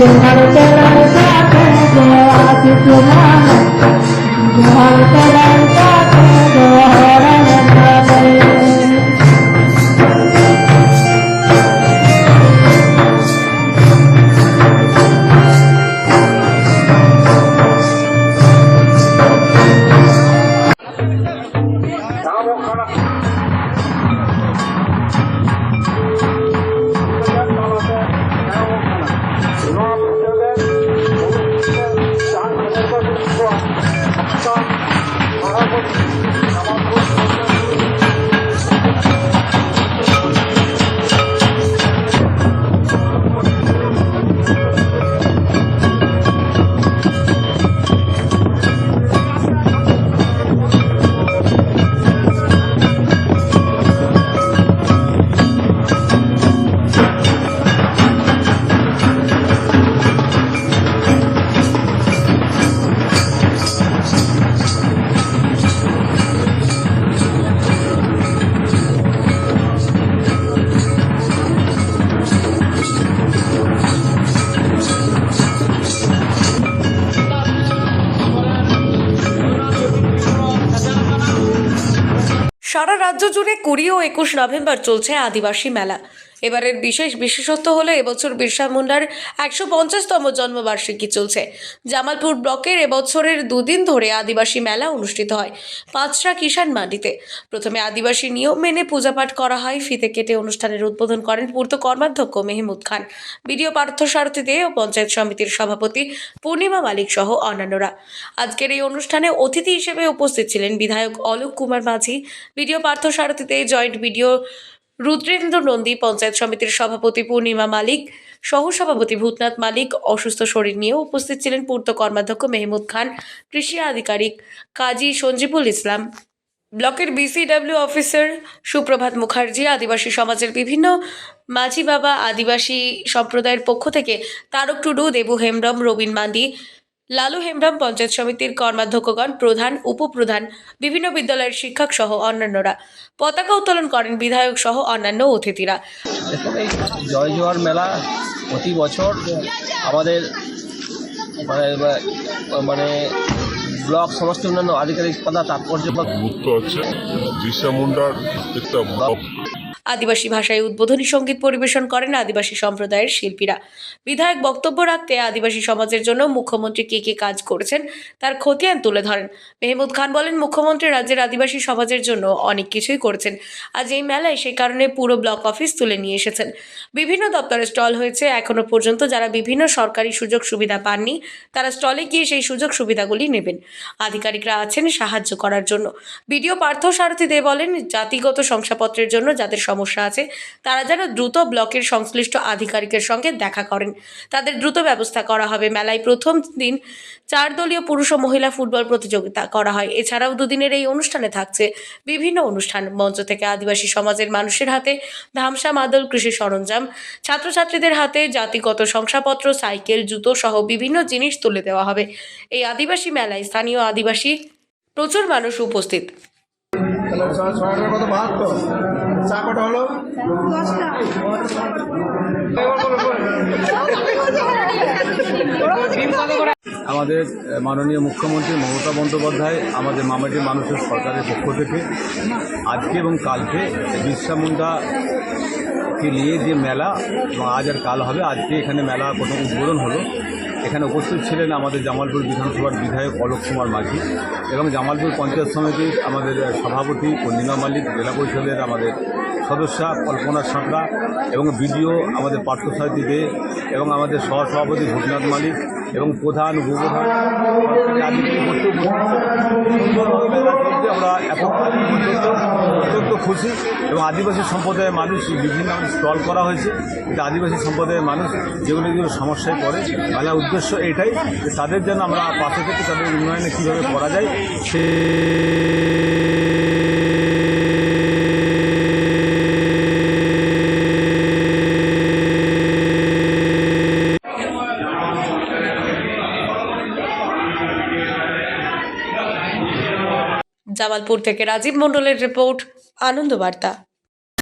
জোহার তেলার কাছে জোহার জোহার জোহার সারা রাজ্য জুড়ে কুড়ি ও একুশ নভেম্বর চলছে আদিবাসী মেলা। এবারের বিশেষ বিশেষত্ব হলো এবছর বিরসা মুন্ডার একশো পঞ্চাশতম জন্মবার্ষিকী চলছে। জামালপুর ব্লকের এবছরের দুদিন ধরে আদিবাসী মেলা অনুষ্ঠিত হয়, পাঁচটা কিষান মান্ডিতে। প্রথমে আদিবাসী নিয়ম মেনে পূজাপাঠ করা হয়, ফিতে কেটে অনুষ্ঠানের উদ্বোধন করেন পূর্ত কর্মাধ্যক্ষ মেহমুদ খান। বিডিও পার্থসারথী দে ও পঞ্চায়েত সমিতির সভাপতি পূর্ণিমা মালিক সহ অন্যান্যরা। আজকের এই অনুষ্ঠানে অতিথি হিসেবে উপস্থিত ছিলেন বিধায়ক Alok Kumar Majhi. BDO Parthasarathi De, joint BDO Rudrendra Nandi, panchayat সমিতির সভাপতি পূর্ণিমা মালিক, সহসভাপতি ভূতনাথ মালিক, অসুস্থ শরীর নিয়েও উপস্থিত ছিলেন পূর্ত কর্মাধ্যক্ষ মেহমুদ খান, কৃষি আধিকারিক কাজী সঞ্জীবুল ইসলাম। ব্লকের বিসিডব্লিউ অফিসার সুপ্রভাত মুখার্জি, আদিবাসী সমাজের বিভিন্ন মাঝি বাবা, আদিবাসী সম্প্রদায়ের পক্ষ থেকে তারক টুডু, দেবু হেমব্রম, রবীন মান্ডি লালু হেমব্রম পঞ্চায়েত সমিতির কর্মাধ্যক্ষগণ প্রধান উপপ্রধান বিভিন্ন বিদ্যালয়ের শিক্ষক সহ অন্যান্যরা। পতাকা উত্তোলন করেন বিধায়ক সহ অন্যান্য অতিথিরা। জয় জোয়ার মেলা প্রতি বছর আমাদের মানে মানে ব্লক সমস্ত অন্যান্য আধিকারিক পাতা তাৎপর্য বা গুরুত্ব আছে। বিরসা মুন্ডার একটা ব্লক আদিবাসী ভাষায় উদ্বোধনী সংগীত পরিবেশন করেন আদিবাসী সম্প্রদায়ের শিল্পীরা। বিধায়ক বক্তব্য রাখতে আদিবাসী সমাজের জন্য মুখ্যমন্ত্রী কে কে কাজ করেছেন তার খতিয়ান তুলে ধরেন। মেহমুদ খান বলেন, মুখ্যমন্ত্রী রাজ্যের আদিবাসী সমাজের জন্য অনেক কিছুই করেছেন। আজ এই মেলায় সেই কারণে পুরো ব্লক অফিস তুলে নিয়ে এসেছেন। বিভিন্ন দপ্তরে স্টল হয়েছে, এখনও পর্যন্ত যারা বিভিন্ন সরকারি সুযোগ সুবিধা পাননি, তারা স্টলে গিয়ে সেই সুযোগ সুবিধাগুলি নেবেন। আধিকারিকরা আছেন সাহায্য করার জন্য। বিডিও পার্থ সারথী দে বলেন, জাতিগত শংসাপত্রের জন্য যাদের সমস্যা আছে, তারা যেন দ্রুত ব্লকের সংশ্লিষ্ট আধিকারিকের সঙ্গে দেখা করেন। তাদের দ্রুত ব্যবস্থা করা হবে। মেলায় প্রথম দিন চার দলীয় পুরুষ ও মহিলা ফুটবল প্রতিযোগিতা করা হয়। এছাড়াও দুদিনের এই অনুষ্ঠানে থাকছে বিভিন্ন অনুষ্ঠান। মঞ্চ থেকে আদিবাসী সমাজের মানুষের হাতে ধামসা মাদল, কৃষি সরঞ্জাম, ছাত্রছাত্রীদের হাতে জাতিগত শংসাপত্র, সাইকেল, জুতো সহ বিভিন্ন জিনিস তুলে দেওয়া হবে। এই আদিবাসী মেলায় স্থানীয় আদিবাসী প্রচুর মানুষ উপস্থিত। তাহলে ছয়টার কত বাহাত্তর হলো আমাদের মাননীয় মুখ্যমন্ত্রী মমতা বন্দ্যোপাধ্যায় আমাদের মামাটির মানুষের সরকারের পক্ষ থেকে আজকে এবং কালকে বিরসা মুন্ডাকে নিয়ে যে মেলা, এবং আজ আর কাল হবে, আজকে এখানে মেলা প্রথম উদ্বোধন হলো। এখানে উপস্থিত ছিলেন আমাদের জামালপুর বিধানসভার বিধায়ক অলোক কুমার মাঝি এবং জামালপুর পঞ্চায়েত সমিতির আমাদের সভাপতি পূর্ণিমা মালিক, জেলা পরিষদের আমাদের সদস্যা কল্পনা সাঁতরা এবং বিডিও আমাদের পার্থসারথী দে এবং আমাদের সহসভাপতি ভূতনাথ মালিক এবং প্রধান উপপ্রধান আমরা এখন খুশি। এবং আদিবাসী সম্প্রদায়ের মানুষ বিভিন্ন স্টল করা হয়েছে। কিন্তু আদিবাসী সম্প্রদায়ের মানুষ যেগুলো যেগুলো সমস্যায় পড়ে, মেলার উদ্দেশ্য এটাই যে তাদের যেন আমরা পাশে থেকে তাদের উন্নয়নে কীভাবে করা যায়, সে জামালপুর থেকে রাজীব মন্ডলের রিপোর্ট আনন্দ বার্তা